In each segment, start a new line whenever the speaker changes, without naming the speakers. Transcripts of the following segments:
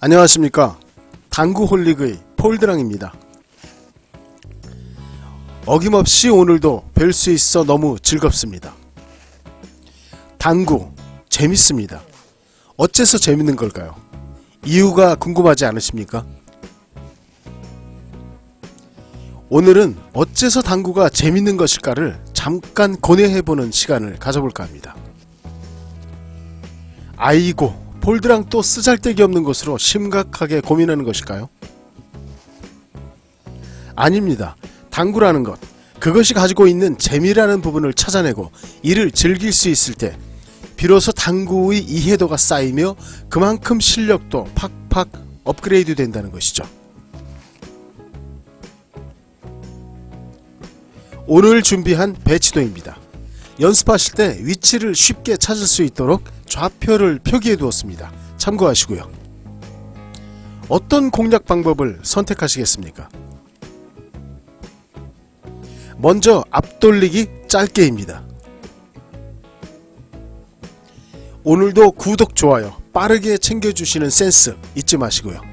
안녕하십니까. 당구홀릭의 폴드랑입니다. 어김없이 오늘도 뵐 수 있어 너무 즐겁습니다. 당구 재밌습니다. 어째서 재밌는 걸까요? 이유가 궁금하지 않으십니까? 오늘은 어째서 당구가 재밌는 것일까를 잠깐 고뇌해보는 시간을 가져볼까 합니다. 아이고 폴드랑 또 쓰잘데기 없는 것으로 심각하게 고민하는 것일까요? 아닙니다. 당구라는 것, 그것이 가지고 있는 재미라는 부분을 찾아내고 이를 즐길 수 있을 때 비로소 당구의 이해도가 쌓이며 그만큼 실력도 팍팍 업그레이드 된다는 것이죠. 오늘 준비한 배치도입니다. 연습하실 때 위치를 쉽게 찾을 수 있도록 좌표를 표기해 두었습니다. 참고하시고요. 어떤 공략 방법을 선택하시겠습니까? 먼저 앞돌리기 짧게입니다. 오늘도 구독, 좋아요 빠르게 챙겨주시는 센스 잊지 마시고요.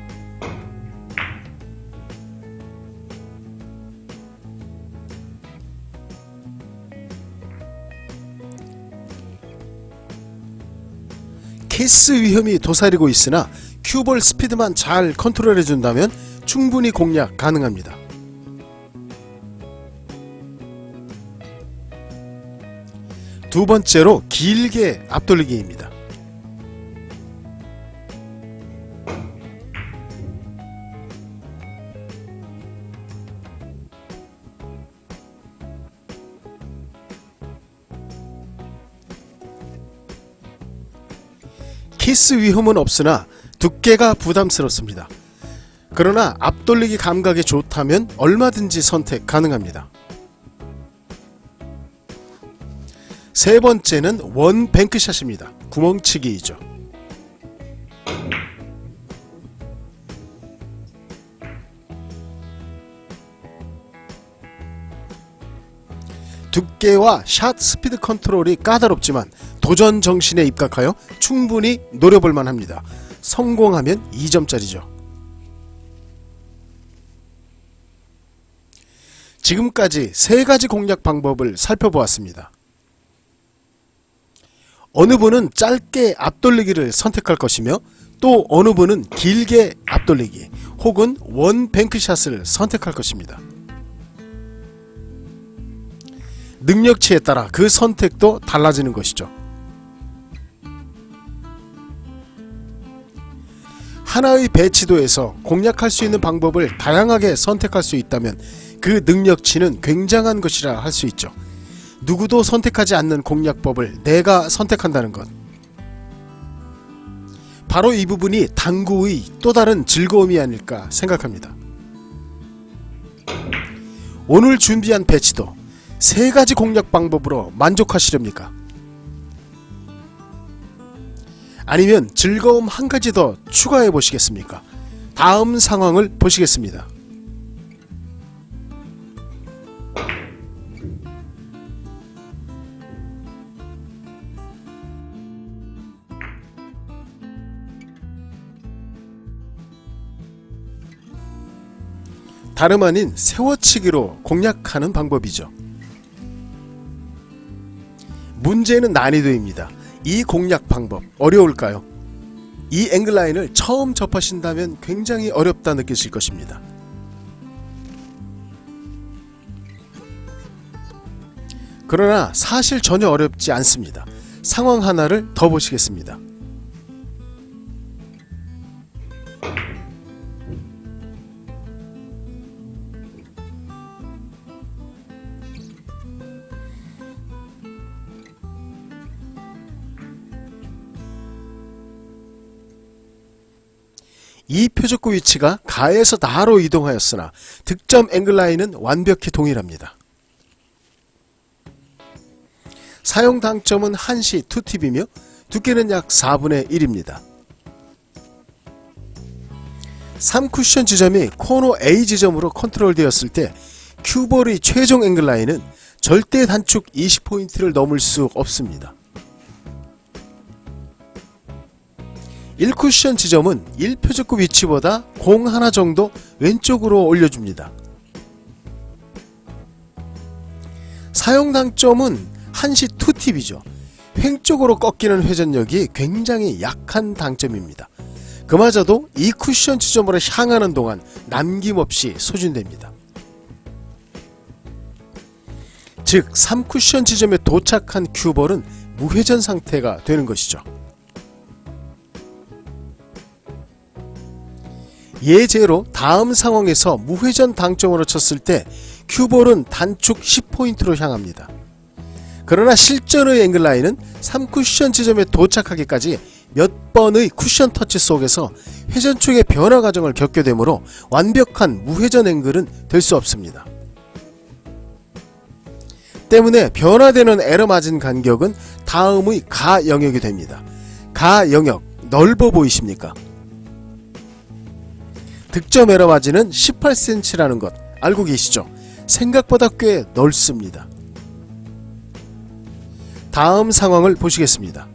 키스 위험이 도사리고 있으나 큐볼 스피드만 잘 컨트롤해 준다면 충분히 공략 가능합니다. 두 번째로 길게 앞돌리기입니다. 키스 위험은 없으나 두께가 부담스럽습니다. 그러나 앞돌리기 감각이 좋다면 얼마든지 선택 가능합니다. 세 번째는 원 뱅크샷입니다. 구멍치기이죠. 두께와 샷 스피드 컨트롤이 까다롭지만 도전 정신에 입각하여 충분히 노려볼 만합니다. 성공하면 2점짜리죠. 지금까지 세 가지 공략 방법을 살펴보았습니다. 어느 분은 짧게 앞돌리기를 선택할 것이며 또 어느 분은 길게 앞돌리기 혹은 원 뱅크샷을 선택할 것입니다. 능력치에 따라 그 선택도 달라지는 것이죠. 하나의 배치도에서 공략할 수 있는 방법을 다양하게 선택할 수 있다면 그 능력치는 굉장한 것이라 할 수 있죠. 누구도 선택하지 않는 공략법을 내가 선택한다는 것. 바로 이 부분이 당구의 또 다른 즐거움이 아닐까 생각합니다. 오늘 준비한 배치도 세 가지 공략 방법으로 만족하시렵니까? 아니면 즐거움 한 가지 더 추가해 보시겠습니까? 다음 상황을 보시겠습니다. 다름 아닌 세워치기로 공략하는 방법이죠. 문제는 난이도입니다. 이 공략 방법 어려울까요? 이 앵글라인을 처음 접하신다면 굉장히 어렵다 느끼실 것입니다. 그러나 사실 전혀 어렵지 않습니다. 상황 하나를 더 보시겠습니다. 이 표적구 위치가 가에서 나로 이동하였으나 득점 앵글라인은 완벽히 동일합니다. 사용 당점은 1시 2팁이며 두께는 약 4분의 1입니다. 3쿠션 지점이 코너 A 지점으로 컨트롤 되었을 때 큐볼의 최종 앵글라인은 절대 단축 20포인트를 넘을 수 없습니다. 1쿠션 지점은 1표적구 위치보다 공 하나 정도 왼쪽으로 올려줍니다. 사용 단점은 한시 투팁이죠. 횡쪽으로 꺾이는 회전력이 굉장히 약한 단점입니다. 그마저도 이 쿠션 지점으로 향하는 동안 남김없이 소진됩니다. 즉 3쿠션 지점에 도착한 큐볼은 무회전 상태가 되는 것이죠. 예제로 다음 상황에서 무회전 당점으로 쳤을 때 큐볼은 단축 10포인트로 향합니다. 그러나 실전의 앵글라인은 3쿠션 지점에 도착하기까지 몇 번의 쿠션 터치 속에서 회전축의 변화 과정을 겪게 되므로 완벽한 무회전 앵글은 될 수 없습니다. 때문에 변화되는 에러 마진 간격은 다음의 가 영역이 됩니다. 가 영역 넓어 보이십니까? 득점 에러 마진은 18cm라는 것 알고 계시죠? 생각보다 꽤 넓습니다. 다음 상황을 보시겠습니다.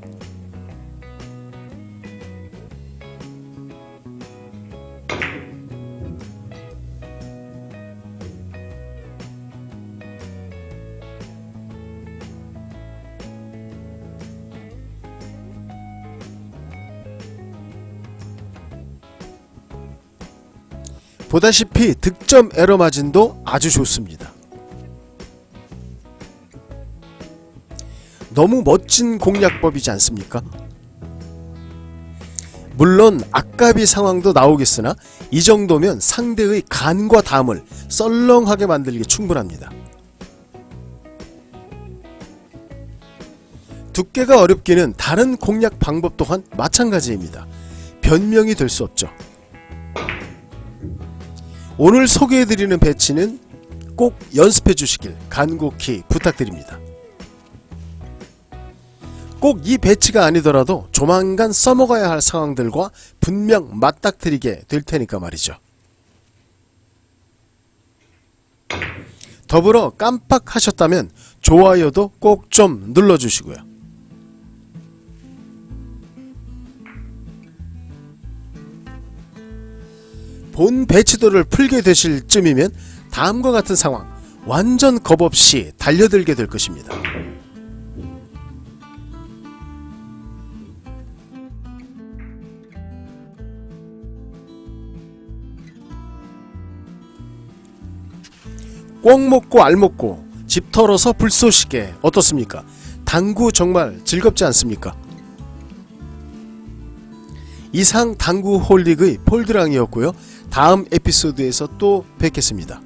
보다시피 득점 에러 마진도 아주 좋습니다. 너무 멋진 공략법이지 않습니까? 물론 악가비 상황도 나오겠으나 이 정도면 상대의 간과 담을 썰렁하게 만들기 충분합니다. 두께가 어렵기는 다른 공략 방법 또한 마찬가지입니다. 변명이 될 수 없죠. 오늘 소개해드리는 배치는 꼭 연습해 주시길 간곡히 부탁드립니다. 꼭 이 배치가 아니더라도 조만간 써먹어야 할 상황들과 분명 맞닥뜨리게 될 테니까 말이죠. 더불어 깜빡하셨다면 좋아요도 꼭 좀 눌러주시고요. 본 배치도를 풀게 되실 쯤이면 다음과 같은 상황 완전 겁 없이 달려들게 될 것입니다. 꿩 먹고 알 먹고 집 털어서 불 쏘시게 어떻습니까? 당구 정말 즐겁지 않습니까? 이상 당구 홀릭의 폴드랑이었고요. 다음 에피소드에서 또 뵙겠습니다.